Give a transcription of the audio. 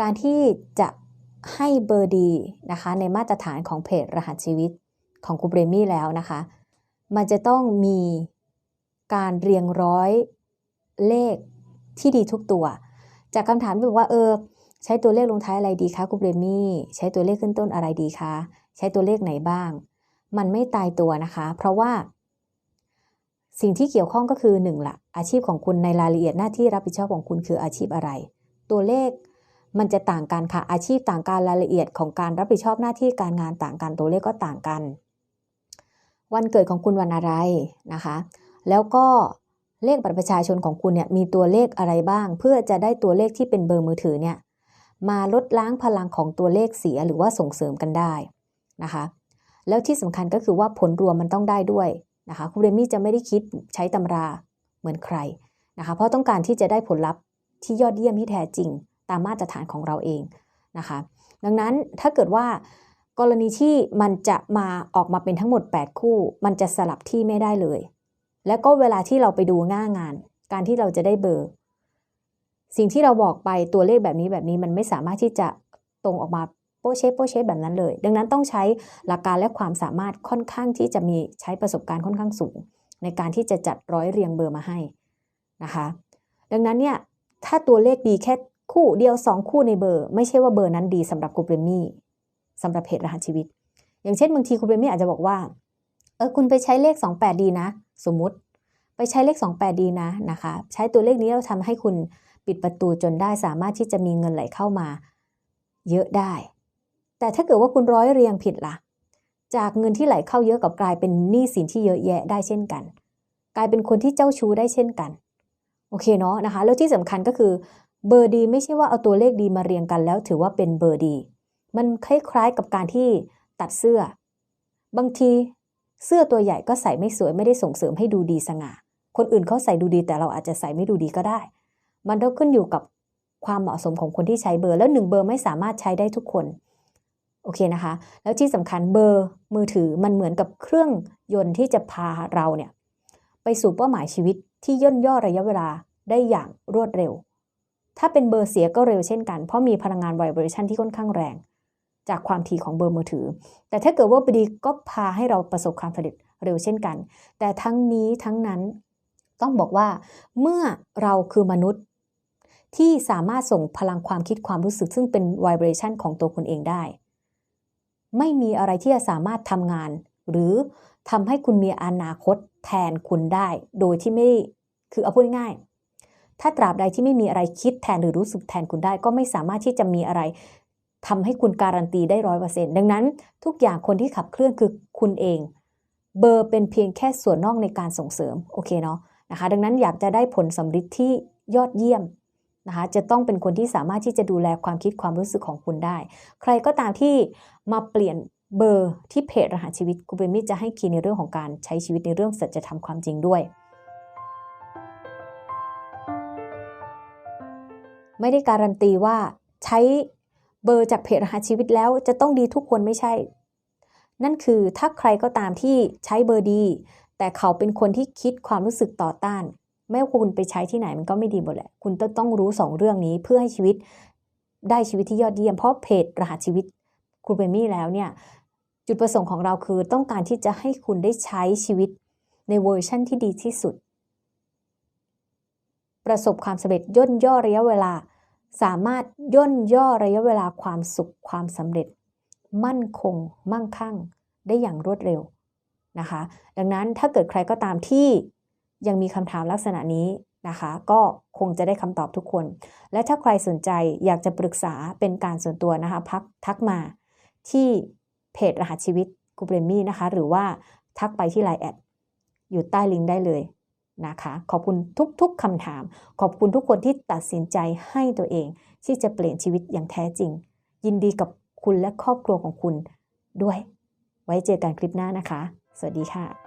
การที่จะให้เบอร์ดีนะคะในมาตรฐานของเพจรหัสชีวิตของคุณเบรมี่แล้วนะคะ มันจะต้องมีการเรียงร้อยเลขที่ดีทุกตัว จากคำถามที่บอกว่าเออใช้ตัวเลขลงท้ายอะไรดีคะคุณเบรมี่ใช้ตัวเลขขึ้นต้นอะไรดีคะใช้ตัวเลขไหนบ้าง มันไม่ตายตัวนะคะ เพราะว่า สิ่งที่เกี่ยวข้องก็คือหนึ่งละอาชีพของคุณในรายละเอียดหน้าที่รับผิดชอบของคุณคืออาชีพอะไร ตัวเลข มันจะต่างกันค่ะอาชีพต่างกันรายละเอียดของการรับผิดชอบหน้าที่การงานต่างกันตัวเลขก็ต่างกัน วันเกิดของคุณวันอะไรนะคะ แล้วก็เลขบัตรประชาชนของคุณเนี่ยมีตัวเลขอะไรบ้าง เพื่อจะได้ตัวเลขที่เป็นเบอร์มือถือเนี่ยมาลดล้างพลังของตัวเลขเสียหรือว่าส่งเสริมกันได้นะคะ แล้วที่สำคัญก็คือว่าผลรวมมันต้องได้ด้วยนะคะคุณเรมี่จะไม่ได้คิดใช้ตำราเหมือนใครนะคะ เพราะต้องการที่จะได้ผลลัพธ์ที่ยอดเยี่ยมที่แท้จริง ตามมาตรฐานของเราเองนะคะ ดังนั้นถ้าเกิดว่ากรณีที่มันจะมาออกมาเป็นทั้งหมด 8 คู่ มันจะสลับที่ไม่ได้เลย แล้วก็เวลาที่เราไปดูง่างาน การที่เราจะได้เบอร์ สิ่งที่เราบอกไปตัวเลขแบบนี้แบบนี้มันไม่สามารถที่จะตรงออกมาโป้เชฟโป้เชฟแบบนั้นเลย ดังนั้นต้องใช้หลักการและความสามารถค่อนข้างที่จะมีใช้ประสบการณ์ค่อนข้างสูง ในการที่จะจัดร้อยเรียงเบอร์มาให้นะคะ ดังนั้นเนี่ยถ้าตัวเลขดีแค่ คู่เดียว 2 คู่ในเบอร์ ไม่ใช่ว่าเบอร์นั้นดีสำหรับคุณเบรมี่สำหรับเพจรหัสชีวิต อย่างเช่นบางทีคุณเบรมี่อาจจะบอกว่าเออคุณไปใช้เลข 28 ดีนะ สมมุติ ไปใช้เลข 28 ดีนะนะคะ ใช้ตัวเลขนี้เราทำให้คุณปิดประตูจนได้สามารถที่จะมีเงินไหลเข้ามา เยอะได้ แต่ถ้าเกิดว่าคุณร้อยเรียงผิดละ่ะ จากเงินที่ไหลเข้าเยอะกับกลายเป็นหนี้สินที่เยอะแยะได้เช่นกัน กลายเป็นคนที่เจ้าชู้ได้เช่นกัน โอเคเนาะนะคะ แล้วที่สำคัญก็คือ เบอร์ดีไม่ใช่ว่าเอาตัวเลขดีมาเรียงกันแล้วถือว่าเป็นเบอร์ดี มันคล้ายๆกับการที่ตัดเสื้อ บางทีเสื้อตัวใหญ่ก็ใส่ไม่สวยไม่ได้ส่งเสริมให้ดูดีสง่า คนอื่นเขาใส่ดูดีแต่เราอาจจะใส่ไม่ดูดีก็ได้ มันต้องขึ้นอยู่กับความเหมาะสมของคนที่ใช้เบอร์ แล้วหนึ่งเบอร์ไม่สามารถใช้ได้ทุกคน โอเคนะคะ แล้วที่สำคัญเบอร์มือถือมันเหมือนกับเครื่องยนต์ที่จะพาเราเนี่ยไปสู่เป้าหมายชีวิตที่ย่นย่อระยะเวลาได้อย่างรวดเร็ว ถ้าเป็นเบอร์เสียก็เร็วเช่นกัน เพราะมีพลังงานไวเบรชันที่ค่อนข้างแรง จากความถี่ของเบอร์มือถือ แต่ถ้าเกิดว่าบดีก็พาให้เราประสบความสำเร็จเร็วเช่นกัน แต่ทั้งนี้ทั้งนั้นต้องบอกว่า เมื่อเราคือมนุษย์ ที่สามารถส่งพลังความคิดความรู้สึก ซึ่งเป็นไวเบรชันของตัวคุณเองได้ ไม่มีอะไรที่จะสามารถทำงาน หรือทำให้คุณมีอนาคตแทนคุณได้ โดยที่ไม่คือเอาพูดง่าย ถ้าตราบใดที่ไม่มีอะไรคิดแทนหรือรู้สึกแทนคุณได้ ก็ไม่สามารถที่จะมีอะไรทำให้คุณการันตีได้ร้อยเปอร์เซ็นต์ดังนั้น ทุกอย่างคนที่ขับเคลื่อนคือคุณเอง เบอร์เป็นเพียงแค่ส่วนนอกในการส่งเสริมโอเคเนาะนะคะ ดังนั้นอยากจะได้ผลสำเร็จที่ยอดเยี่ยมนะคะจะต้องเป็นคนที่สามารถที่จะดูแลความคิดความรู้สึกของคุณได้ ใครก็ตามที่มาเปลี่ยนเบอร์ที่เพจรหัสชีวิตกูเบมิจะให้คีย์ในเรื่องของการใช้ชีวิตในเรื่องสัจธรรมความจริงด้วย ไม่ได้การันตีว่าใช้เบอร์จากเพจรหัสชีวิตแล้วจะต้องดีทุกคนไม่ใช่ นั่นคือถ้าใครก็ตามที่ใช้เบอร์ดี แต่เขาเป็นคนที่คิดความรู้สึกต่อต้าน ไม่ว่าคุณไปใช้ที่ไหนมันก็ไม่ดีหมดแหละ คุณต้องรู้สองเรื่องนี้เพื่อให้ชีวิตได้ชีวิตที่ยอดเยี่ยม เพราะเพจรหัสชีวิตคุณเบมี่แล้วเนี่ยจุดประสงค์ของเราคือต้องการที่จะให้คุณได้ใช้ชีวิตในเวอร์ชั่นที่ดีที่สุด ประสบความสำเร็จย่นย่อระยะเวลา สามารถย่นย่อระยะเวลาความสุขความสำเร็จ มั่นคง มั่งคั่ง ได้อย่างรวดเร็วนะคะ ดังนั้นถ้าเกิดใครก็ตามที่ยังมีคำถามลักษณะนี้นะคะ ก็คงจะได้คำตอบทุกคน และถ้าใครสนใจอยากจะปรึกษาเป็นการส่วนตัวนะคะพักทักมาที่เพจรหัสชีวิตกูเบรมี่นะคะ หรือว่าทักไปที่ไลน์แอดอยู่ใต้ลิงก์ได้เลย นะคะ ขอบคุณทุกๆคำถาม ขอบคุณทุกคนที่ตัดสินใจให้ตัวเอง ที่จะเปลี่ยนชีวิตอย่างแท้จริง ยินดีกับคุณและครอบครัวของคุณด้วย ไว้เจอกันคลิปหน้านะคะ สวัสดีค่ะ